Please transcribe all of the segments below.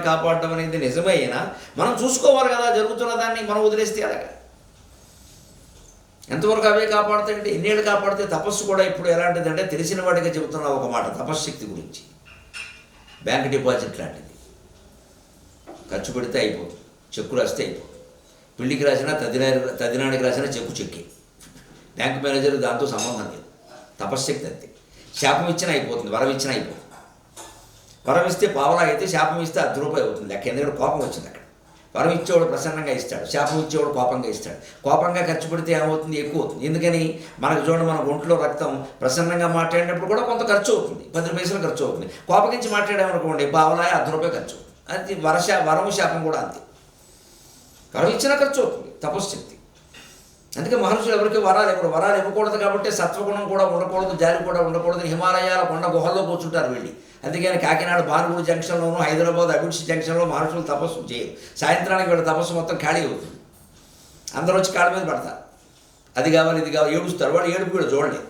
ధర్మాన్ని కాపాడడం అనేది నిజమే అయినా మనం చూసుకోవాలి కదా జరుగుతున్న దాన్ని మనం వదిలేస్తే అలాగా ఎంతవరకు అవే కాపాడుతాయంటే ఎన్నేళ్ళు కాపాడితే తపస్సు కూడా ఇప్పుడు ఎలాంటిదంటే తెలిసిన వాడిగా చెబుతున్న ఒక మాట తపశ్శక్తి గురించి. బ్యాంక్ డిపాజిట్ లాంటిది. ఖర్చు పెడితే అయిపోతుంది చెక్కు రాస్తే అయిపోతుంది పెళ్ళికి రాసినా తదినా తదినాడికి రాసినా చెక్కు చెక్కి. బ్యాంక్ మేనేజర్ దాంతో సంబంధం లేదు. తపశ్శక్తి అంతే. శాపం ఇచ్చినా అయిపోతుంది వరం ఇచ్చినా అయిపోతుంది వరం ఇస్తే పావలా అయితే శాపం ఇస్తే అర్ధ రూపాయి అవుతుంది. లెక్క ఎందుకంటే కోపం వచ్చింది అక్కడ. వరం ఇచ్చేవాడు ప్రసన్నంగా ఇస్తాడు. శాపం ఇచ్చేవాడు కోపంగా ఇస్తాడు. కోపంగా ఖర్చు పెడితే ఏమవుతుంది? ఎక్కువ అవుతుంది. ఎందుకని? మనకు చూడండి మన ఒంట్లో రక్తం ప్రసన్నంగా మాట్లాడినప్పుడు కూడా కొంత ఖర్చు అవుతుంది. పది పైసలు ఖర్చు అవుతుంది. కోపగించి మాట్లాడామనుకోండి పావలాయ అర్ధ రూపాయి ఖర్చు అది వరశ వరము శాపం కూడా అంతే. వరం ఇచ్చినా ఖర్చు అవుతుంది. తపశ్శక్తి. అందుకే మహర్షులు ఎవరికి వరాలు ఇవ్వరు. వరాలు ఇవ్వకూడదు కాబట్టి సత్వగుణం కూడా ఉండకూడదు జాలి కూడా ఉండకూడదు. హిమాలయాల కొండ గుహల్లో కూర్చుంటారు వెళ్ళి. అందుకని కాకినాడ బానుగుడి జంక్షన్లోనూ హైదరాబాద్ అభిరుచి జంక్షన్లో మనుషులు తపస్సు చేయరు. సాయంత్రానికి వీళ్ళ తపస్సు మొత్తం ఖాళీ అవుతుంది. అందరూ వచ్చి కాళ్ళ మీద పడతారు. అది కావాలి ఇది కావాలి ఏడుస్తారు. వాడు ఏడుపు కూడా చూడలేదు.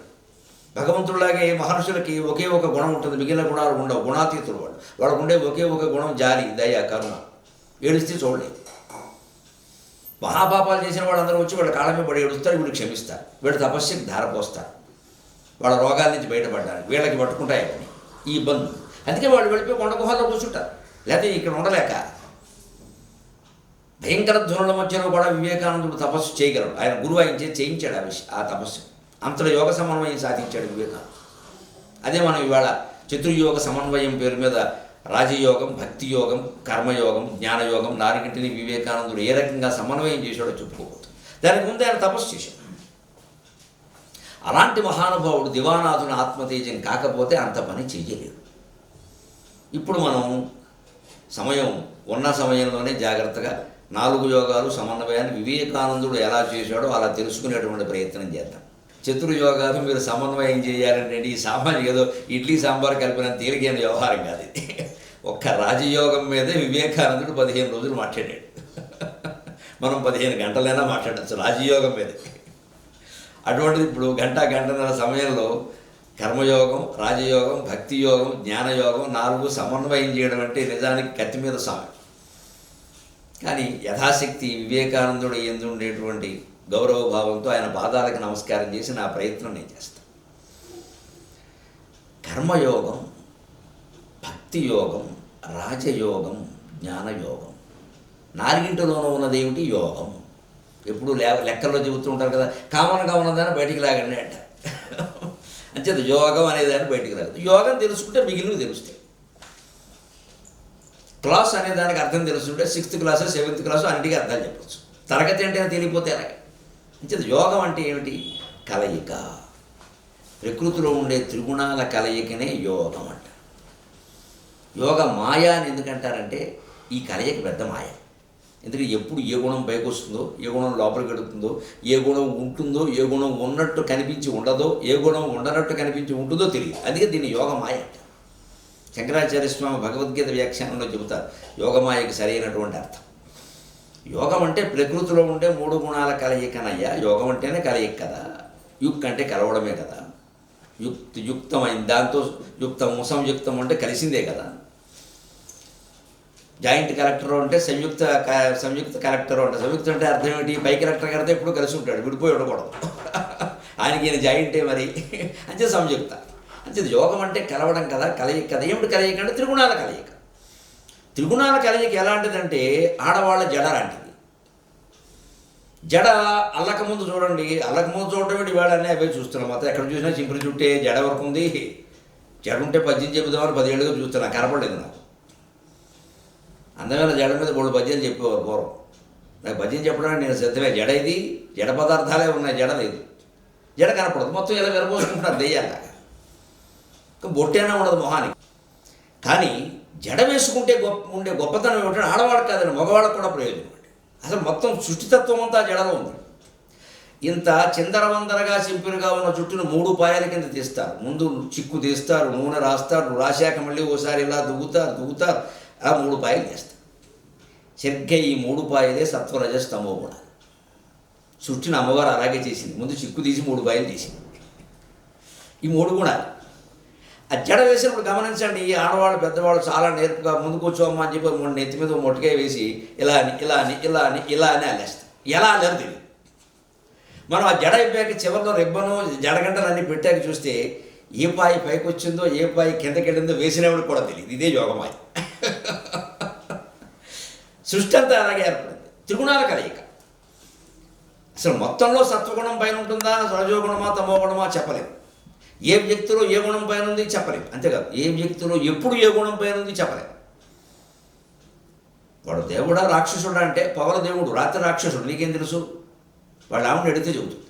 భగవంతుడిలాగే మహర్షులకి ఒకే ఒక గుణం ఉంటుంది. మిగిలిన గుణాలు ఉండవు. గుణాతీతులు వాడు వాళ్ళకు ఉండే ఒకే ఒక గుణం జాలి దయ కరుణ. ఏడుస్తే చూడలేదు. మహాపాపాలు చేసిన వాళ్ళందరూ వచ్చి వాళ్ళ కాళ్ళ మీద పడి ఏడుస్తారు వీళ్ళు క్షమిస్తారు. వీళ్ళు తపస్సుకి ధారపోస్తారు. వాళ్ళ రోగాల నుంచి బయటపడడానికి వీళ్ళకి పట్టుకుంటాయి. ఈ ఇబ్బందులు. అందుకే వాళ్ళు వెళ్ళిపోయి కొండ గుహల్లో కూర్చుంటారు. లేకపోతే ఇక్కడ ఉండలేక. భయంకర ధ్వనుల మధ్యలో కూడా వివేకానందుడు తపస్సు చేయగలడు. ఆయన గురువు ఆయన చేయించాడు ఆ విషయం ఆ తపస్సు. అంతలో యోగ సమన్వయం సాధించాడు వివేకానంద అదే మనం ఇవాళ చతుర్యోగ సమన్వయం పేరు మీద రాజయోగం భక్తి యోగం కర్మయోగం జ్ఞానయోగం నాలుగింటిని వివేకానందుడు ఏ రకంగా సమన్వయం చేశాడో చెప్పుకోవచ్చు దానికి ముందు ఆయన తపస్సు చేశాడు. అలాంటి మహానుభావుడు దివానాథుని ఆత్మతేజం కాకపోతే అంత పని చేయలేడు ఇప్పుడు మనం సమయం ఉన్న సమయంలోనే జాగ్రత్తగా నాలుగు యోగాలు సమన్వయాన్ని వివేకానందుడు ఎలా చేశాడో అలా తెలుసుకునేటువంటి ప్రయత్నం చేద్దాం. చతుర్యోగాలు మీరు సమన్వయం చేయాలంటే ఈ సామాన్య ఏదో ఇడ్లీ సాంబార్ కలిపిన తేలికైన వ్యవహారం కాదు ఇది. ఒక్క రాజయోగం మీదే వివేకానందుడు పదిహేను రోజులు మాట్లాడాడు. మనం పదిహేను గంటలైనా మాట్లాడచ్చు రాజయోగం మీదే. అటువంటిది ఇప్పుడు గంట గంటన్నర సమయంలో కర్మయోగం రాజయోగం భక్తి యోగం జ్ఞానయోగం నాలుగు సమన్వయం చేయడం అంటే నిజానికి కత్తి మీద సామె. కానీ యథాశక్తి వివేకానందుడు ఎందుండేటువంటి గౌరవభావంతో గౌరవ భావంతో ఆయన పాదాలకు నమస్కారం చేసి నా ప్రయత్నం నేను చేస్తాను కర్మయోగం భక్తి యోగం రాజయోగం జ్ఞానయోగం. నాలుగింటిలోనూ ఉన్నదేమిటి యోగం. ఎప్పుడు లే లెక్కల్లో చెబుతూ ఉంటారు కదా కామన్గా ఉన్నదాన్ని బయటికి లాగండి అంటారు. అంచేత యోగం అనేదాన్ని బయటికి రాదు. యోగం తెలుసుకుంటే మిగిలినవి తెలుస్తాయి. క్లాస్ అనే దానికి అర్థం తెలుసుంటే సిక్స్త్ క్లాస్ సెవెంత్ క్లాస్ అన్నిటికీ అర్థాలు చెప్పచ్చు. తరగతి అంటే తెలియపోతే అలాగే. అంచేత యోగం అంటే ఏమిటి? కలయిక. ప్రకృతిలో ఉండే త్రిగుణాల కలయికనే యోగం అంట యోగ మాయ అని ఎందుకంటారంటే ఈ కలయిక పెద్ద మాయ. ఎందుకంటే ఎప్పుడు ఏ గుణం పైకి వస్తుందో ఏ గుణం లోపలికి గడుపుతుందో ఏ గుణం ఉంటుందో ఏ గుణం ఉన్నట్టు కనిపించి ఉండదో ఏ గుణం ఉండనట్టు కనిపించి ఉంటుందో తెలియదు. అందుకే దీన్ని యోగమాయ శంకరాచార్య స్వామి భగవద్గీత వ్యాఖ్యానంలో చెబుతారు యోగమాయకి సరైనటువంటి అర్థం. యోగం అంటే ప్రకృతిలో ఉండే మూడు గుణాల కలయికనయ్యా. యోగం అంటేనే కలయిక కదా. యుక్ అంటే కలవడమే కదా. యుక్త యుక్తమైన దాంతో యుక్తం సంయుక్తం అంటే కలిసిందే కదా. జాయింట్ కలెక్టర్ ఉంటే సంయుక్త క- సంయుక్త కలెక్టర్ అంటే. సంయుక్త అంటే అర్థం ఏంటి? పై కలెక్టర్ గారితో ఎప్పుడు కలిసి ఉంటాడు. విడిపోయి ఉండకూడదు. ఆయనకి ఈయన జాయింటే మరి. అంతే సంయుక్త అంతే యోగం అంటే కలవడం కదా కలయిక కదా ఏమిటి కలయిక అంటే త్రిగుణాల కలయిక. త్రిగుణాల కలయిక ఎలాంటిదంటే ఆడవాళ్ళ జడ లాంటిది. జడ అల్లకముందు చూడండి. అల్లకముందు చూడడం ఏంటి? వేళనే అవే చూస్తున్నాం. మొత్తం ఎక్కడ చూసినా చింపులు చుట్టే జడ వరకు ఉంది. జడ ఉంటే పద్యం చెబుదామని పదిహేడుగా చూస్తున్నా. కనపడలేదు నాకు. అందమైన జడ మీద మూడు పద్యాలు చెప్పేవారు పూర్వం. నాకు పద్యం చెప్పడానికి నేను సిద్ధమే. జడ ఇది జడ పదార్థాలే ఉన్నాయి జడ లేదు. జడ కనపడదు. మొత్తం ఇలా విరబోసుకుంటున్నారు దెయ్యాలాగా బొట్టేనా ఉండదు మొహానికి. కానీ జడ వేసుకుంటే గొప్ప ఉండే గొప్పతనం ఏమిటంటే ఆడవాళ్ళకి కాదండి మగవాళ్ళకు కూడా ప్రయోజనం అండి. అసలు మొత్తం సృష్టితత్వం అంతా జడలో ఉంది. ఇంత చిందరవందరగా సింపుల్గా ఉన్న చుట్టూను మూడు పాయల కింద తీస్తారు. ముందు చిక్కు తీస్తారు నూనె రాస్తారు రాశాక మళ్ళీ ఓసారి ఇలా దువ్వుతారు దువ్వుతారు. ఆ మూడు పాయలు చేస్తారు సరిగ్గా ఈ మూడు పాయలే సత్వరజ స్తంభం కూడా. సృష్టిని అమ్మవారు అలాగే చేసింది. ముందు చిక్కు తీసి మూడు పాయలు తీసింది ఈ మూడు గుణాలు ఆ జడ వేసినప్పుడు గమనించండి ఈ ఆడవాళ్ళు పెద్దవాళ్ళు చాలా నేర్పుగా ముందు కూర్చోమ్మా అని చెప్పి మూడు నెత్తి మీద మొట్టకాయ వేసి ఇలా అని ఇలా అని ఇలా అని ఇలా అని అల్లేస్తారు ఎలా అల్లరు తెలియదు మనం ఆ జడ అయిపోయాక చివరిలో రిబ్బను జడగంటలన్నీ పెట్టాక చూస్తే ఏ పాయి పైకి వచ్చిందో ఏ పాయి కిందకెళ్ళిందో వేసినప్పుడు కూడా తెలియదు ఇదే యోగమాయి సృష్టి అంతా అలాగే ఏర్పడింది త్రిగుణాల కలయిక. అసలు మొత్తంలో సత్వగుణం పైన ఉంటుందా? రజోగుణమా తమో గుణమా చెప్పలేము. ఏ వ్యక్తిలో ఏ గుణం పైన ఉంది? చెప్పలేము. అంతేకాదు ఏ వ్యక్తిలో ఎప్పుడు ఏ గుణం పైన ఉంది? చెప్పలేము. వాడు దేవుడా రాక్షసుడా అంటే పవల దేవుడు రాత్రి రాక్షసుడు. నీకేం తెలుసు? వాళ్ళు ఆవిడ ఎడితే చెబుతుంది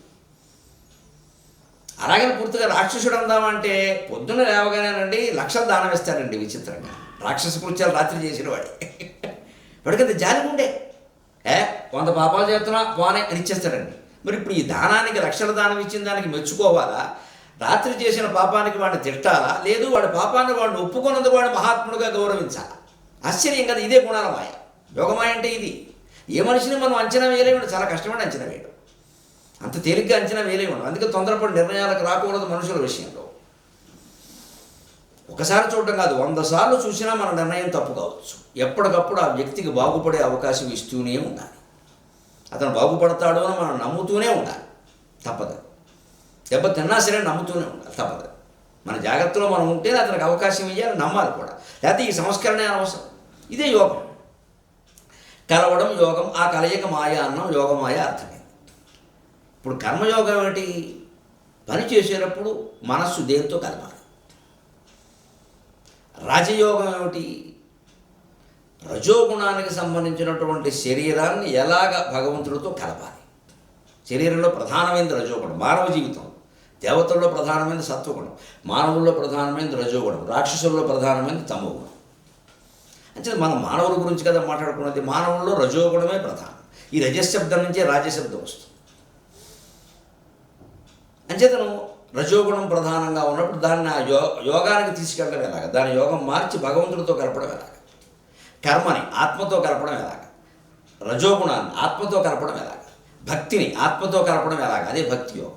అలాగే పూర్తిగా రాక్షసుడు అందామంటే పొద్దున్న లేవగానేనండి లక్షలు దానం ఇస్తారండి విచిత్రంగా. రాక్షస కృత్యాలు రాత్రి చేసిన వాడి. వాడికి జాలి ఉండే? ఏ కొంత పాపాలు చేస్తున్నా పోనే అని ఇచ్చేస్తాడండి. మరి ఇప్పుడు ఈ దానానికి లక్షల దానం ఇచ్చిన దానికి మెచ్చుకోవాలా? రాత్రి చేసిన పాపానికి వాడిని తిట్టాలా? లేదు వాడి పాపాన్ని వాడిని ఒప్పుకున్నందుకు వాడు మహాత్ముడుగా గౌరవించాలా? ఆశ్చర్యం కదా ఇదే గుణాల మాయ యోగమాయ అంటే ఇది. ఏ మనిషిని మనం అంచనా వేయలేము చాలా కష్టమైన అంచనా వేయడం. అంత తేలిగ్గా అంచనా వేయలేము అందుకే తొందరపడి నిర్ణయాలకు రాకూడదు మనుషుల విషయంలో. ఒకసారి చూడటం కాదు వంద సార్లు చూసినా మన నిర్ణయం తప్పు కావచ్చు. ఎప్పటికప్పుడు ఆ వ్యక్తికి బాగుపడే అవకాశం ఇస్తూనే ఉండాలి. అతను బాగుపడతాడు అని మనం నమ్ముతూనే ఉండాలి. తప్పదు. దెబ్బ తిన్నా సరే నమ్ముతూనే ఉండాలి. తప్పదు. మన జాగ్రత్తలో మనం ఉంటే అతనికి అవకాశం ఇవ్వాలి నమ్మాలి కూడా. లేకపోతే ఈ సంస్కరణే అనవసరం. ఇదే యోగం. కలవడం యోగం ఆ కలయిక మాయ అన్నం యోగమాయ అర్థమైంది ఇప్పుడు కర్మయోగం ఏమిటి? పని చేసేటప్పుడు మనస్సు దేంతో కలవాలి రాజయోగం ఏమిటి? రజోగుణానికి సంబంధించినటువంటి శరీరాన్ని ఎలాగ భగవంతుడితో కలపాలి? శరీరంలో ప్రధానమైనది రజోగుణం మానవ జీవితం. దేవతల్లో ప్రధానమైనది సత్వగుణం మానవుల్లో ప్రధానమైనది రజోగుణం రాక్షసుల్లో ప్రధానమైనది తమోగుణం. అంటే మనం మానవుల గురించి కదా మాట్లాడుకున్నది మానవుల్లో రజోగుణమే ప్రధానం. ఈ రజశబ్దం నుంచే రాజశబ్దం వస్తుంది. అంచేతను రజోగుణం ప్రధానంగా ఉన్నప్పుడు దాన్ని ఆ యో యోగానికి తీసుకెళ్ళడం ఎలాగ దాని యోగం మార్చి భగవంతుడితో కలపడం ఎలాగ కర్మని ఆత్మతో కలపడం ఎలాగ రజోగుణాన్ని ఆత్మతో కలపడం ఎలాగ భక్తిని ఆత్మతో కలపడం ఎలాగ అదే భక్తి యోగం।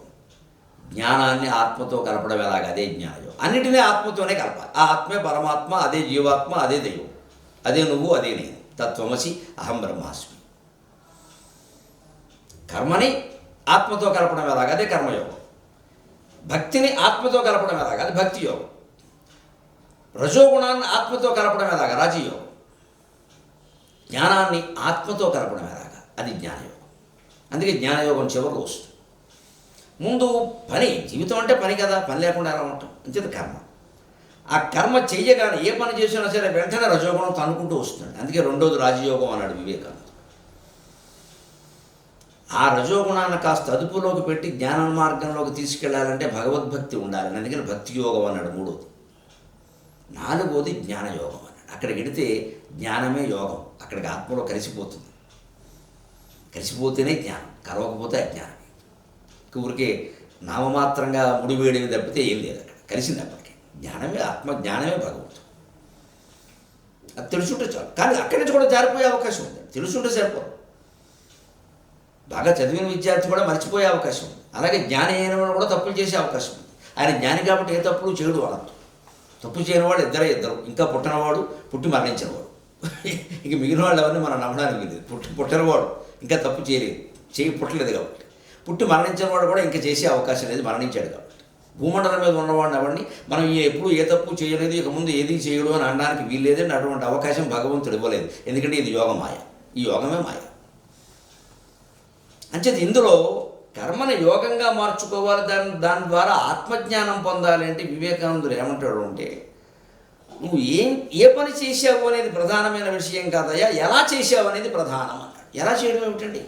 జ్ఞానాన్ని ఆత్మతో కలపడం ఎలాగ అదే జ్ఞానయోగం. అన్నిటినీ ఆత్మతోనే కలపాలి. ఆ ఆత్మే పరమాత్మ అదే జీవాత్మ అదే దైవం. అదే నువ్వు అదే నేను. తత్వమసి అహం బ్రహ్మాస్మి. కర్మని ఆత్మతో కలపడం ఎలాగ అదే కర్మయోగం. భక్తిని ఆత్మతో కలపడం ఎలాగ? అది భక్తి యోగం. రజోగుణాన్ని ఆత్మతో కలపడం ఎలాగ? రాజయోగం. జ్ఞానాన్ని ఆత్మతో కలపడం ఎలాగ? అది జ్ఞానయోగం. అందుకే జ్ఞానయోగం చివరిలో వస్తుంది. ముందు పని జీవితం అంటే పని కదా పని లేకుండా ఎలా ఉంటాం? అంచేది కర్మ. ఆ కర్మ చెయ్యగానే ఏ పని చేసినా సరే వెంటనే రజోగుణం తనుకుంటూ వస్తుంది. అందుకే రెండోది రాజయోగం అన్నాడు వివేకానంద ఆ రజోగుణాన్ని కాస్త అదుపులోకి పెట్టి జ్ఞాన మార్గంలోకి తీసుకెళ్ళాలంటే భగవద్భక్తి ఉండాలి. అందుకని భక్తి యోగం అన్నాడు మూడోది. నాలుగోది జ్ఞానయోగం అన్నాడు. అక్కడికి వెడితే జ్ఞానమే యోగం. అక్కడికి ఆత్మలో కలిసిపోతుంది. కలిసిపోతేనే జ్ఞానం. కలవకపోతే అజ్ఞానం. ఊరికే నామమాత్రంగా ముడివేయడం తప్పితే ఏం లేదు అక్కడ. కలిసింది అప్పటికి. జ్ఞానమే ఆత్మ జ్ఞానమే భగవంతుడు. అది తెలుసుంటే చాలు. కానీ అక్కడి నుంచి కూడా జారిపోయే అవకాశం ఉంది. తెలుసుంటే సరిపోదు. బాగా చదివిన విద్యార్థి కూడా మర్చిపోయే అవకాశం ఉంది. అలాగే జ్ఞాని అయిన వాళ్ళు కూడా తప్పులు చేసే అవకాశం ఉంది. ఆయన జ్ఞాని కాబట్టి ఏ తప్పులు చేయడు వాళ్ళతో. తప్పు చేయని వాళ్ళు ఇద్దరే ఇద్దరు. ఇంకా పుట్టినవాడు పుట్టి మరణించినవాడు. ఇంక మిగిలిన వాళ్ళు ఎవరిని మనం నమ్మడానికి లేదు పుట్టి పుట్టినవాడు ఇంకా తప్పు చేయలేదు. చేయి పుట్టలేదు కాబట్టి. పుట్టి మరణించిన వాడు కూడా ఇంకా చేసే అవకాశం లేదు మరణించాడు కాబట్టి. భూమండలం మీద ఉన్నవాడిని ఎవరిని మనం ఎప్పుడు ఏ తప్పు చేయలేదు ఇక ముందు ఏది చేయడు అని అనడానికి వీల్లేదని అటువంటి అవకాశం భగవంతుడు ఇవ్వలేదు. ఎందుకంటే ఇది యోగ మాయ. ఈ యోగమే మాయ. అంచేది ఇందులో కర్మని యోగంగా మార్చుకోవాలి దాని దాని ద్వారా ఆత్మజ్ఞానం పొందాలి అంటే వివేకానందుడు ఏమంటాడు అంటే నువ్వు ఏం ఏ పని చేసావు అనేది ప్రధానమైన విషయం కాదయ్యా ఎలా చేసావు అనేది ప్రధానం అన్నాడు ఎలా చేయడం ఏమిటండి?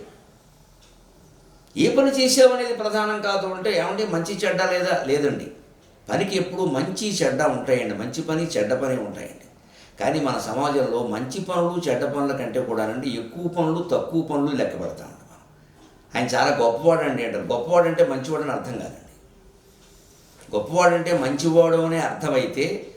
ఏ పని చేసావు అనేది ప్రధానం కాదు అంటే ఏమంటే మంచి చెడ్డ లేదా? లేదండి. పనికి ఎప్పుడు మంచి చెడ్డ ఉంటాయండి మంచి పని చెడ్డ పని ఉంటాయండి. కానీ మన సమాజంలో మంచి పనులు చెడ్డ పనుల కంటే కూడానండి ఎక్కువ పనులు తక్కువ పనులు లెక్క ఆయన చాలా గొప్పవాడండి అంటారు. గొప్పవాడు అంటే మంచివాడని అర్థం కాదండి. గొప్పవాడంటే మంచివాడు అనే అర్థమైతే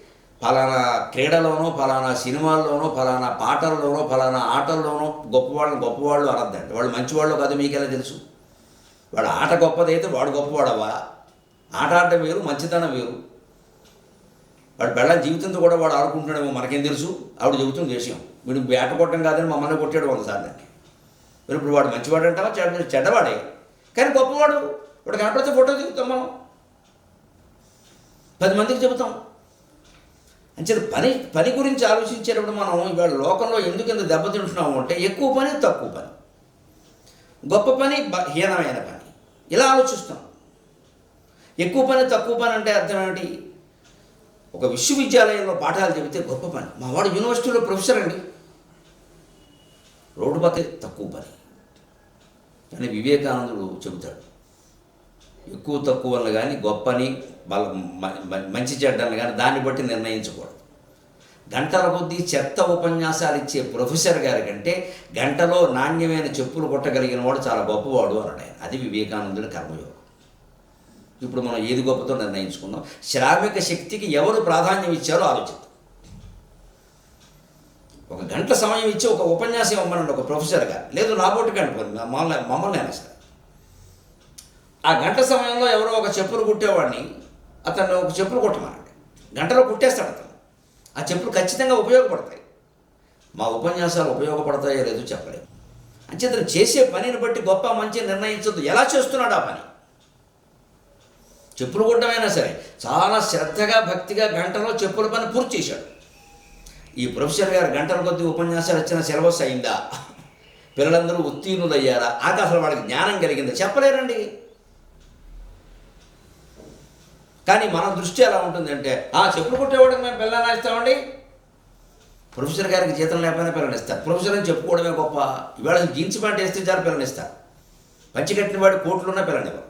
ఫలానా క్రీడలోనో ఫలానా సినిమాల్లోనో ఫలానా పాటల్లోనో ఫలానా ఆటల్లోనో గొప్పవాళ్ళని గొప్పవాళ్ళు అనద్దండి. వాళ్ళు మంచివాళ్ళు కాదు మీకు ఎలా తెలుసు? వాడు ఆట గొప్పదైతే వాడు గొప్పవాడవా? ఆట ఆడటం వేరు మంచితనం వేరు. వాడు బెళ్ళ జీవితంతో కూడా వాడు ఆడుకుంటున్నాడేమో మనకేం తెలుసు? ఆవిడ చెబుతుంది విషయం. వీడు వేట కొట్టడం కాదని మమ్మల్ని కొట్టాడు వంద సార్లు మరి ఇప్పుడు వాడు మంచివాడు అంటావా? చెడ్డ చెడ్డవాడే. కానీ గొప్పవాడు వాడు కనపడితే ఫోటో దిగుతాం మనం. పది మందికి చెబుతాం. అంచేది పని పని గురించి ఆలోచించేటప్పుడు మనం ఇవాళ లోకంలో ఎందుకు ఇంత దెబ్బతింటున్నాము అంటే ఎక్కువ పని తక్కువ పని. గొప్ప పని హీనమైన పని. ఇలా ఆలోచిస్తాం. ఎక్కువ పని తక్కువ పని అంటే అర్థం ఏమిటి ఒక విశ్వవిద్యాలయంలో పాఠాలు చెబితే గొప్ప పని. మా వాడు యూనివర్సిటీలో ప్రొఫెసర్ అండి. రోడ్డు పక్క తక్కువ పని. అని వివేకానందుడు చెబుతాడు. ఎక్కువ తక్కువ కానీ గొప్పని బల మంచి చెడ్డని కానీ దాన్ని బట్టి నిర్ణయించకూడదు. గంటల కొద్దీ చెత్త ఉపన్యాసాలు ఇచ్చే ప్రొఫెసర్ గారి కంటే గంటలో నాణ్యమైన చెప్పులు కొట్టగలిగిన వాడు చాలా గొప్పవాడు అన్నాడు ఆయన. అది వివేకానందుడి కర్మయోగం. ఇప్పుడు మనం ఏది గొప్పతో నిర్ణయించుకుందాం? శ్రామిక శక్తికి ఎవరు ప్రాధాన్యం ఇచ్చారో ఆలోచిద్దాం. ఒక గంట సమయం ఇచ్చి ఒక ఉపన్యాసం ఇవ్వమనండి ఒక ప్రొఫెసర్గా. లేదు నా బొట్టుకండి మమ్మల్ని మమ్మల్ని అయినా సరే ఆ గంట సమయంలో ఎవరో ఒక చెప్పులు కుట్టేవాడిని అతను ఒక చెప్పులు కుట్టమనండి. గంటలో కుట్టేస్తాడు అతను. ఆ చెప్పులు ఖచ్చితంగా ఉపయోగపడతాయి. మా ఉపన్యాసాలు ఉపయోగపడతాయో లేదో చెప్పలేము అతను చేసే పనిని బట్టి గొప్ప మంచి నిర్ణయించద్దు. ఎలా చేస్తున్నాడు ఆ పని? చెప్పులు కుట్టమైనా సరే చాలా శ్రద్ధగా భక్తిగా గంటలో చెప్పుల పని పూర్తి చేశాడు. ఈ ప్రొఫెసర్ గారు గంటల కొద్ది ఉపన్యాసాలు ఇచ్చిన సిలబస్ అయిందా? పిల్లలందరూ ఉత్తీర్ణులయ్యారా? అది అసలు వాళ్ళకి జ్ఞానం కలిగిందా? చెప్పలేరండి. కానీ మన దృష్టి ఎలా ఉంటుందంటే ఆ చెప్పులు కుట్టేవాడికి మేము పిల్లలు ఇస్తామండి. ప్రొఫెసర్ గారికి జీతం లేకపోయినా పిల్లలు ఇస్తారు. ప్రొఫెసర్ అని చెప్పుకోవడమే గొప్ప. ఇవాళ జీన్స్ ప్యాంట్ వేస్తే చాలు పిల్లలు ఇస్తారు. పంచి కట్టిన వాడు కోట్లున్నా పిల్లలు ఇవ్వరు.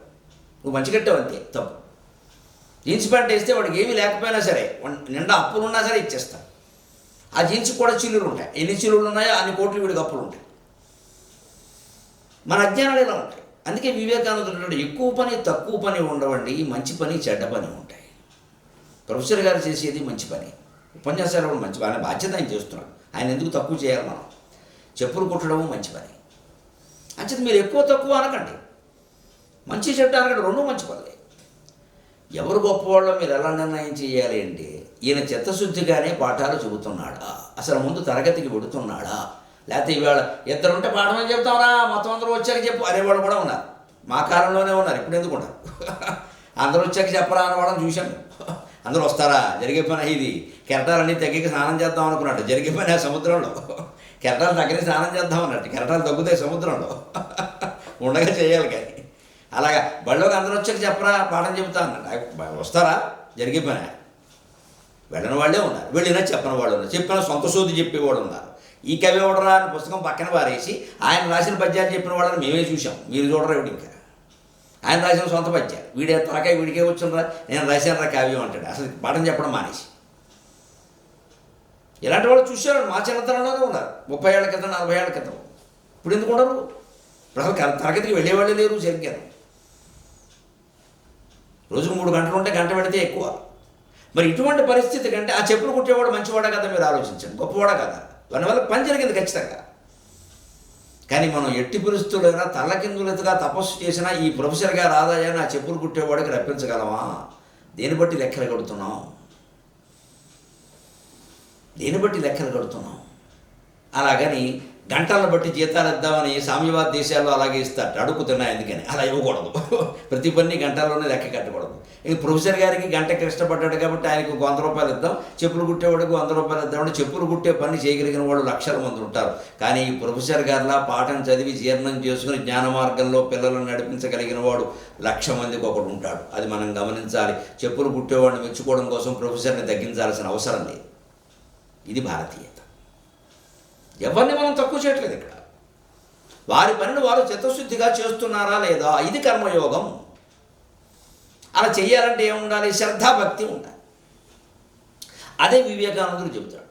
నువ్వు మంచి కట్టావు అంతే తప్పు. జీన్స్ ప్యాంట్ వేస్తే వాడికి ఏమీ లేకపోయినా సరే నిండా నిండా అప్పులున్నా సరే ఇచ్చేస్తాను ఆ జీన్స్ కూడా చిల్లులు ఉంటాయి. ఎన్ని చిల్లులు ఉన్నాయో అన్ని కోట్లు వీడి అప్పులు ఉంటాయి. మన అజ్ఞానాలు ఇలా ఉంటాయి. అందుకే వివేకానందుడు ఎక్కువ పని తక్కువ పని ఉండవండి మంచి పని చెడ్డ పని ఉంటాయి. ప్రొఫెసర్ గారు చేసేది మంచి పని. ఉపన్యాసాలు కూడా మంచి ఆయన బాధ్యత ఆయన చేస్తున్నాడు. ఆయన ఎందుకు తక్కువ చేయాలి మనం? చెప్పులు కుట్టడము మంచి పని. అంచేది మీరు ఎక్కువ తక్కువ అనకండి. మంచి చెడ్డ అనకండి. రెండు మంచి పనులే. ఎవరు గొప్పవాళ్ళో మీరు ఎలా నిర్ణయం చేయాలి అంటే ఈయన చిత్తశుద్ధిగానే పాఠాలు చెబుతున్నాడా? అసలు ముందు తరగతికి పెడుతున్నాడా లేకపోతే ఇవాళ ఇద్దరుంటే పాఠం అని చెప్తామరా మొత్తం అందరూ వచ్చాక చెప్పు. అనేవాళ్ళు కూడా ఉన్నారు. మా కాలంలోనే ఉన్నారు. ఇప్పుడు ఎందుకు ఉన్నారు అందరూ వచ్చాక చెప్పరా అనే చూశాను. అందరూ వస్తారా? జరిగే పని ఇది. కెరటాలన్నీ తగ్గికి స్నానం చేద్దాం అనుకున్నాడు జరిగే పని ఆ సముద్రంలో. కెరటాలు తగ్గని స్నానం చేద్దాం అన్నట్టు. కెరటాలు తగ్గుతాయి సముద్రంలో. ఉండగా చేయాలి కానీ. అలాగా. బళ్ళోకి అందరూ వచ్చాక చెప్పరా? పాఠం చెబుతా అన్నట్టు. వస్తారా? జరిగే పని. వెళ్ళని వాళ్ళే ఉన్నారు. వెళ్ళినా చెప్పని వాళ్ళు ఉన్నారు. చెప్పిన సొంత సోది చెప్పేవాళ్ళు ఉన్నారు. ఈ కవి ఎవడరా అని పుస్తకం పక్కన పారేసి ఆయన రాసిన పద్యాలు చెప్పిన వాళ్ళని మేమే చూసాం మీరు చూడరా ఇవిడ ఇంకా? ఆయన రాసిన సొంత పద్యాలు. వీడే తలకాయ వీడికే వచ్చిండ్రా నేను రాశాను రా కావ్యం అంటాడు. అసలు పాఠం చెప్పడం మానేసి. ఇలాంటి వాళ్ళు చూశారు. మా చిన్నతనంలోనే ఉన్నారు. ముప్పై ఏళ్ళ క్రితం నలభై ఏళ్ళ క్రితం. ఇప్పుడు ఎందుకు ఉండరు? అసలు తరగతికి వెళ్ళేవాళ్ళే లేరు సరిగ్గా. రోజుకు మూడు గంటలు ఉంటే గంట పెడితే ఎక్కువ. మరి ఇటువంటి పరిస్థితి కంటే ఆ చెప్పులు కుట్టేవాడు మంచివాడా కదా మీరు ఆలోచించండి. గొప్పవాడా కదా. దాని వల్ల పని జరిగింది ఖచ్చితంగా. కానీ మనం ఎట్టి పరిస్థితులైనా తల్లకిందులతగా తపస్సు చేసినా ఈ ప్రొఫెసర్ గారు ఆదాయాన్ని ఆ చెప్పులు కుట్టేవాడికి రప్పించగలమా? దేని బట్టి లెక్కలు కడుతున్నాం? దేని బట్టి లెక్కలు కడుతున్నాం? అలాగని గంటలను బట్టి జీతాలు ఇద్దామని సామ్యవాద దేశాల్లో అలాగే ఇస్తారు. అడుగుతున్నాయి అందుకని అలా ఇవ్వకూడదు. ప్రతి పని గంటల్లోనే లెక్క కట్టకూడదు. ఇక ప్రొఫెసర్ గారికి గంట కష్టపడ్డాడు కాబట్టి ఆయనకు వంద రూపాయలు ఇద్దాం. చెప్పులు కుట్టేవాడికి వంద రూపాయలు ఇద్దామని చెప్పులు కుట్టే పని చేయగలిగిన వాళ్ళు లక్షల మంది ఉంటారు. కానీ ఈ ప్రొఫెసర్ గారిలా పాఠం చదివి జీర్ణం చేసుకుని జ్ఞాన మార్గంలో పిల్లలను నడిపించగలిగిన వాడు లక్ష మందికి ఒకడు ఉంటాడు. అది మనం గమనించాలి. చెప్పులు కుట్టేవాడిని మెచ్చుకోవడం కోసం ప్రొఫెసర్ని తగ్గించాల్సిన అవసరం లేదు. ఇది భారతీయత. ఎవరిని మనం తక్కువ చేయట్లేదు ఇక్కడ. వారి పనిని వారు చిత్తశుద్ధిగా చేస్తున్నారా లేదా? ఇది కర్మయోగం. అలా చేయాలంటే ఏముండాలి? శ్రద్ధాభక్తి ఉండాలి. అదే వివేకానందుడు చెబుతాడు.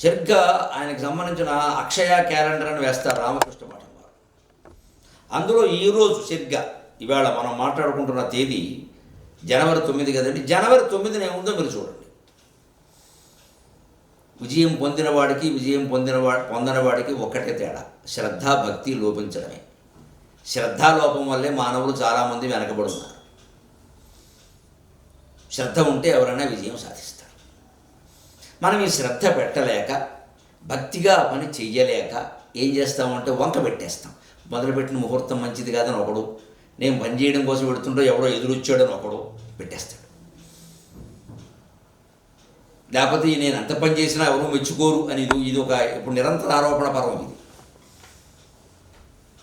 సరిగ్గా ఆయనకు సంబంధించిన అక్షయ క్యాలెండర్ అని వేస్తారు రామకృష్ణ మఠం వారు. అందులో ఈరోజు సరిగ్గా ఇవాళ మనం మాట్లాడుకుంటున్న తేదీ జనవరి తొమ్మిది కదండి. జనవరి తొమ్మిదిన ఏముందో మీరు చూడండి. విజయం పొందినవాడికి విజయం పొందిన పొందనవాడికి ఒక్కటే తేడా. శ్రద్ధ భక్తి లోపించడమే. శ్రద్ధాలోపం వల్లే మానవులు చాలామంది వెనకబడి ఉన్నారు శ్రద్ధ ఉంటే ఎవరైనా విజయం సాధిస్తారు. మనం ఈ శ్రద్ధ పెట్టలేక భక్తిగా పని చెయ్యలేక ఏం చేస్తామంటే వంక పెట్టేస్తాం. మొదలుపెట్టిన ముహూర్తం మంచిది కాదని ఒకడు నేను పని చేయడం కోసం పెడుతుంటో ఎవడో ఎదురొచ్చాడని ఒకడు పెట్టేస్తాడు. లేకపోతే నేను ఎంత పని చేసినా ఎవరు మెచ్చుకోరు అని ఇది ఇది ఒక ఇప్పుడు నిరంతర ఆరోపణ పర్వం ఇది.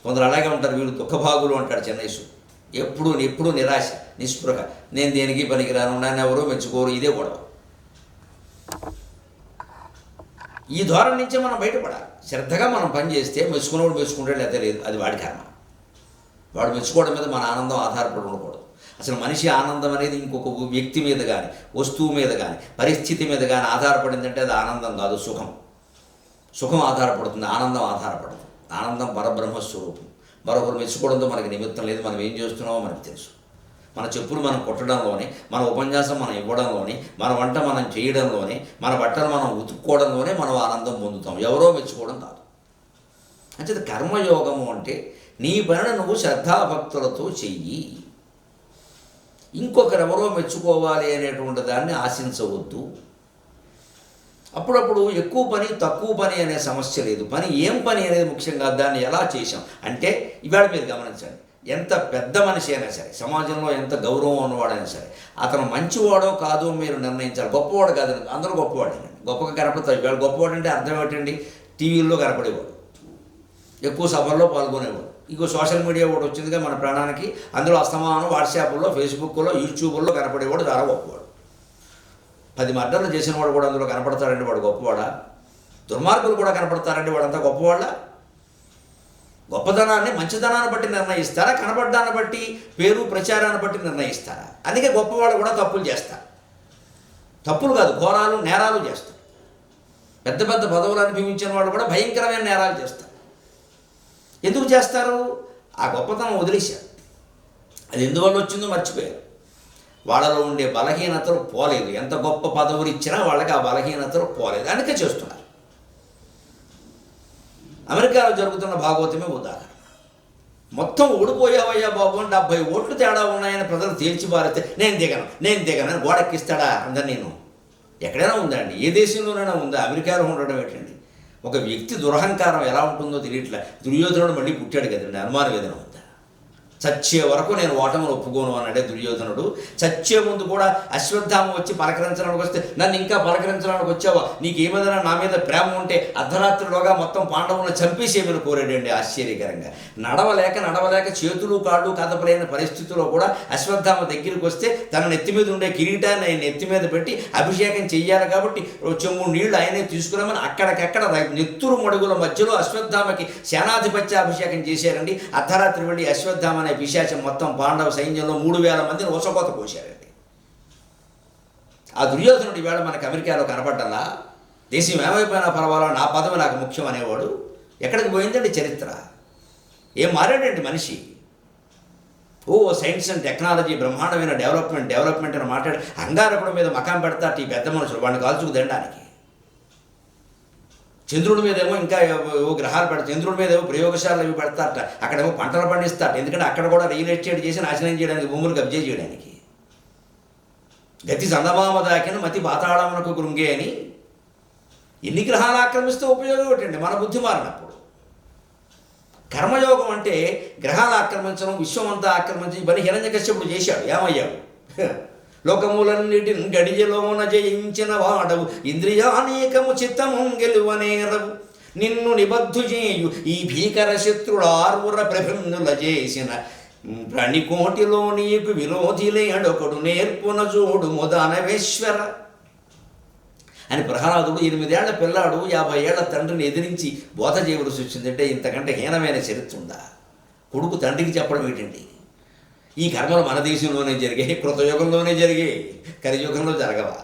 కొందరు అలాగే ఉంటారు వీళ్ళు దుఃఖభాగులు అంటాడు చెన్నైసు. ఎప్పుడు ఎప్పుడు నిరాశ నిస్పృహ. నేను దేనికి పనికిరాను? నన్ను ఎవరో మెచ్చుకోరు? ఇదే గొడవ. ఈ ధోరణి నుంచే మనం బయటపడాలి. శ్రద్ధగా మనం పని చేస్తే మెచ్చుకున్నవాడు మెచ్చుకుంటాడు లేదా లేదు. అది వాడి కర్మ. వాడు మెచ్చుకోవడం మీద మన ఆనందం ఆధారపడి ఉండకూడదు. అసలు మనిషి ఆనందం అనేది ఇంకొక వ్యక్తి మీద కానీ వస్తువు మీద కానీ పరిస్థితి మీద కానీ ఆధారపడిందంటే అది ఆనందం కాదు సుఖం. సుఖం ఆధారపడుతుంది ఆనందం ఆధారపడదు ఆనందం పరబ్రహ్మ స్వరూపం మరొకరు మెచ్చుకోవడంతో మనకి నిమిత్తం లేదు మనం ఏం చేస్తున్నామో మనకు తెలుసు. మన చెప్పులు మనం కొట్టడంలోనే మన ఉపన్యాసం మనం ఇవ్వడంలోనే మన వంట మనం చేయడంలోనే మన బట్టలు మనం ఉతుక్కోవడంలోనే మనం ఆనందం పొందుతాం. ఎవరో మెచ్చుకోవడం కాదు. అంటే కర్మయోగము అంటే నీ పనిని నువ్వు శ్రద్ధాభక్తులతో చెయ్యి. ఇంకొకరెవరో మెచ్చుకోవాలి అనేటువంటి దాన్ని ఆశించవద్దు. అప్పుడప్పుడు ఎక్కువ పని తక్కువ పని అనే సమస్య లేదు. పని ఏం పని అనేది ముఖ్యంగా దాన్ని ఎలా చేశాం? అంటే ఇవాళ మీరు గమనించండి. ఎంత పెద్ద మనిషి అయినా సరే సమాజంలో ఎంత గౌరవం ఉన్నవాడైనా సరే అతను మంచివాడో కాదో మీరు నిర్ణయించాలి. గొప్పవాడు కాదు అందరూ గొప్పవాడేనండి గొప్పగా కనపడతారు. ఇవాళ గొప్పవాడు అంటే అర్థం ఏంటండి టీవీల్లో కనపడేవాడు. ఎక్కువ సభల్లో పాల్గొనేవాడు. ఇంకో సోషల్ మీడియా ఒకటి వచ్చిందిగా మన ప్రాణానికి. అందులో అస్తమానం వాట్సాప్లో ఫేస్బుక్లో యూట్యూబ్లో కనపడేవాడు చాలా గొప్పవాడు. పది మర్డర్లు చేసిన వాడు కూడా అందులో కనపడతాడండి వాడు గొప్పవాడా? దుర్మార్గులు కూడా కనపడతారండి వాడంతా గొప్పవాళ్ళ? గొప్పదనాన్ని మంచిదనాన్ని బట్టి నిర్ణయిస్తారా? కనపడ్డాన్ని బట్టి పేరు ప్రచారాన్ని బట్టి నిర్ణయిస్తారా? అందుకే గొప్పవాడు కూడా తప్పులు చేస్తారు తప్పులు కాదు ఘోరాలు నేరాలు చేస్తారు పెద్ద పెద్ద పదవులు అనుభవించిన వాళ్ళు కూడా భయంకరమైన నేరాలు చేస్తారు ఎందుకు చేస్తారు? ఆ గొప్పతనం వదిలేశారు. అది ఎందువల్ల వచ్చిందో మర్చిపోయారు. వాళ్ళలో ఉండే బలహీనతలు పోలేదు. ఎంత గొప్ప పదవులు ఇచ్చినా వాళ్ళకి ఆ బలహీనతలు పోలేదు. అందుకే చేస్తున్నారు. అమెరికాలో జరుగుతున్న భాగవతమే ఉదాహరణ. మొత్తం ఓడిపోయావయ్యా బాబు అని డెబ్బై ఓట్లు తేడా ఉన్నాయని ప్రజలు తేల్చిపారితే నేను దిగను నేను దిగను గోడెక్కిస్తాడా? అందరు నేను ఎక్కడైనా ఉందా అండి? ఏ దేశంలోనైనా ఉందా? అమెరికాలో ఉండడం ఏంటండి? ఒక వ్యక్తి దురహంకారం ఎలా ఉంటుందో తెలియట్లే. దుర్యోధనుడు మళ్ళీ పుట్టాడు కదండి అనుమానం వేదనం చచ్చే వరకు నేను ఓటమిని ఒప్పుకోను అన్నాడే దుర్యోధనుడు. చచ్చే ముందు కూడా అశ్వత్థామ వచ్చి పలకరించడానికి వస్తే నన్ను ఇంకా పలకరించడానికి వచ్చావా? నీకు ఏమైనా నా మీద ప్రేమ ఉంటే అర్ధరాత్రిలోగా మొత్తం పాండవులను చంపేసేమని కోరాడండి. ఆశ్చర్యకరంగా. నడవలేక నడవలేక చేతులు కాళ్ళు కదపలేని పరిస్థితిలో కూడా అశ్వత్థామ దగ్గరికి వస్తే తన నెత్తి మీద ఉండే కిరీటాన్ని ఆయన నెత్తి మీద పెట్టి అభిషేకం చెయ్యాలి కాబట్టి చెమ్ము నీళ్ళు ఆయనే తీసుకురామని అక్కడికక్కడ నెత్తురు మడుగుల మధ్యలో అశ్వత్థామకి సేనాధిపత్య అభిషేకం చేశారండి. అర్ధరాత్రి వెళ్ళి అశ్వత్థామ అనే పిశాచం మొత్తం పాండవ సైన్యంలో మూడు వేల మందిని ఓసకోత కోశారండి ఆ దుర్యోధనుడు ఈవేళ మనకి అమెరికాలో కనపడ్డలా దేశం ఏమైపోయినా పర్వాలా నా పదవి నాకు ముఖ్యం అనేవాడు ఎక్కడికి పోయిందండి చరిత్ర? ఏం మారాడండి మనిషి? ఓ సైన్స్ అండ్ టెక్నాలజీ బ్రహ్మాండమైన డెవలప్మెంట్ డెవలప్మెంట్ అని మాట్లాడి అంగారకుడు మీద మకాం పెడతా ఈ పెద్ద మనుషులు వాడిని కాల్చుకు తినడానికి. చంద్రుడి మీద ఏమో ఇంకా ఏవో గ్రహాలు పెడతారు చంద్రుడి మీద ఏమో ప్రయోగశాలలు ఇవి పెడతారట. అక్కడేమో పంటలు పండిస్తారట. ఎందుకంటే అక్కడ కూడా రియల్ ఎస్టేట్ చేసి నాశనం చేయడానికి భూములు కబ్జా చేయడానికి. గతి చందమామ దాకిన మతి పాతాళమునకు కృంగే అని ఎన్ని గ్రహాలు ఆక్రమిస్తే ఉపయోగం ఏంటండి? మన బుద్ధి మారినప్పుడు. కర్మయోగం అంటే గ్రహాలు ఆక్రమించడం విశ్వమంతా ఆక్రమించి ఇవన్నీ హిరణ్యకశ్యపుడు చేశాడు ఏమయ్యాడు? లోకములన్నిటిని గడియలోన జయించిన వాడవు. ఇంద్రియానేకము చిత్తము గెలువనేరవు నిన్ను నిబద్ధు చేయు ఈ భీకర శత్రుడు ఆర్వుర ప్రభిన్నుల చేసిన. ప్రణికోటిలో నీకు విరోధిలేడొకడు నేర్పున చూడు ముదానవేశ్వర. అని ప్రహ్లాదుడు ఎనిమిదేళ్ళ పిల్లాడు యాభై ఏళ్ళ తండ్రిని ఎదిరించి బోధ చేయవలసి వచ్చిందంటే ఇంతకంటే హీనమైన చరిత్ర ఉందా? కొడుకు తండ్రికి చెప్పడం ఏంటండి? ఈ కర్మలు మన దేశంలోనే జరిగాయి కృతయుగంలోనే జరిగాయి కలియుగంలో జరగవా?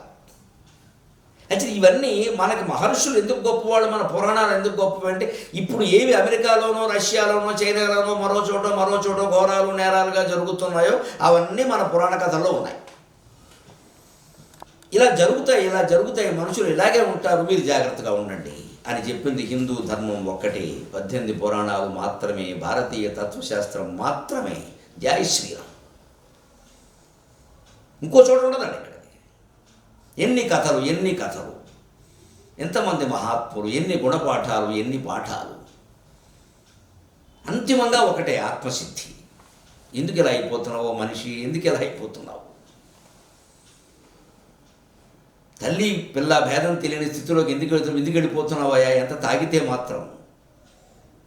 అయితే ఇవన్నీ మనకి మహర్షులు ఎందుకు గొప్పవాళ్ళు మన పురాణాలు ఎందుకు గొప్పవి అంటే ఇప్పుడు ఏవి అమెరికాలోనో రష్యాలోనో చైనాలోనో మరో చోట మరో చోట ఘోరాలు నేరాలుగా జరుగుతున్నాయో అవన్నీ మన పురాణ కథల్లో ఉన్నాయి. ఇలా జరుగుతాయి ఇలా జరుగుతాయి మనుషులు ఇలాగే ఉంటారు మీరు జాగ్రత్తగా ఉండండి అని చెప్పింది హిందూ ధర్మం ఒక్కటి. పద్దెనిమిది పురాణాలు మాత్రమే భారతీయ తత్వశాస్త్రం మాత్రమే. జై శ్రీరామ్. ఇంకో చోట ఉండదండి ఇక్కడ. ఎన్ని కథలు ఎన్ని కథలు. ఎంతమంది మహాత్ములు ఎన్ని గుణపాఠాలు ఎన్ని పాఠాలు. అంతిమంగా ఒకటే ఆత్మసిద్ధి. ఎందుకు ఇలా అయిపోతున్నావో మనిషి? ఎందుకు ఇలా అయిపోతున్నావు? తల్లి పిల్ల భేదం తెలియని స్థితిలోకి ఎందుకు వెళ్తున్నావు? ఎందుకు వెళ్ళిపోతున్నావయ్యా ఎంత తాగితే మాత్రం.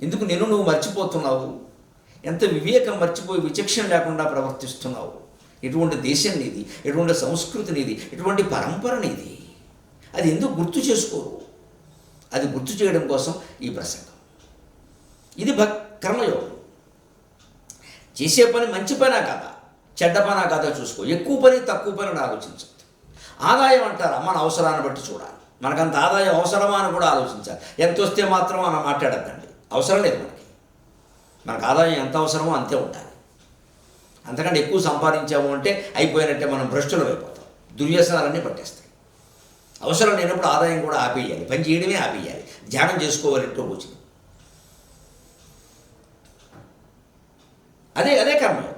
ఎందుకు నేను నువ్వు మర్చిపోతున్నావు? ఎంత వివేకం మర్చిపోయి విచక్షణ లేకుండా ప్రవర్తిస్తున్నావు? ఎటువంటి దేశం నీది? ఎటువంటి సంస్కృతి నీది? ఎటువంటి పరంపర నీది? అది ఎందుకు గుర్తు చేసుకోరు? అది గుర్తు చేయడం కోసం ఈ ప్రసంగం. ఇది భక్ కర్మయోగం. చేసే పని మంచి పనా కాదా? చెడ్డ పనా కాదా చూసుకో. ఎక్కువ పని తక్కువ పని అని ఆలోచించద్దు. ఆదాయం అంటారా? మన అవసరాన్ని బట్టి చూడాలి. మనకంత ఆదాయం అవసరమా అని కూడా ఆలోచించాలి. ఎంత వస్తే మాత్రం మనం మాట్లాడద్దండి. అవసరం లేదు మనకు ఆదాయం ఎంత అవసరమో అంతే ఉండాలి. అంతకంటే ఎక్కువ సంపాదించాము అంటే అయిపోయినట్టే మనం భ్రష్టులు అయిపోతాం. దుర్వ్యసనాలన్నీ పట్టేస్తాయి. అవసరం లేనప్పుడు ఆదాయం కూడా ఆపేయాలి. పని చేయడమే ఆపేయాలి. ధ్యానం చేసుకోవాలంటూ ఇంట్లో కూర్చుని. అదే అదే కర్మయోగం